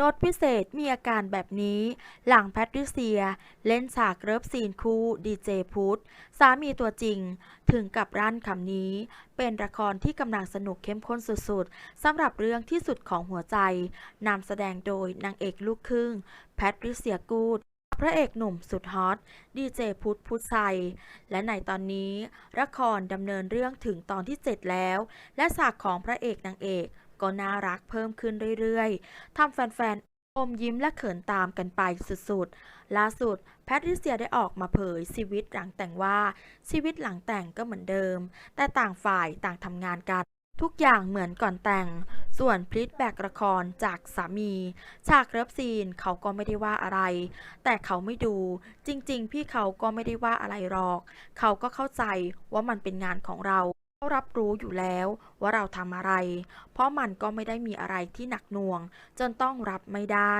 โน้ตพิเศษมีอาการแบบนี้ หลังแพทริเซีย เล่นฉากเริฟซีนคู่ดีเจพุทธสามีตัวจริง ถึงกับรั่นคำนี้ เป็นละครที่กำลังสนุกเข้มข้นสุดๆสำหรับเรื่องที่สุดของหัวใจนำแสดงโดยนางเอกลูกครึ่ง แพทริเซียกูดพระเอกหนุ่มสุดฮอต ดีเจพุทธพุทธไซและในตอนนี้ละครดำเนินเรื่องถึงตอนที่ 7 แล้ว และฉากของพระเอกนางเอก ก็น่ารักเพิ่มขึ้นเรื่อยๆทำแฟนๆ อมยิ้มและเขินตามกันไปสุดๆ ล่าสุดแพทริเซียได้ออกมาเผยชีวิตหลังแต่งว่า ชีวิตหลังแต่งก็เหมือนเดิม แต่ต่างฝ่ายต่างทำงานกันทุกอย่างเหมือนก่อนแต่ง ส่วนพลิตแบกละครจากสามี ฉากเลิฟซีนเขาก็ไม่ได้ว่าอะไร แต่เขาไม่ดู จริง ๆ พี่เขาก็ไม่ได้ว่าอะไรหรอก เขาก็เข้าใจว่ามันเป็นงานของเรา เขารับรู้อยู่แล้วว่าเราทำอะไร เพราะมันก็ไม่ได้มีอะไรที่หนักหน่วง จนต้องรับไม่ได้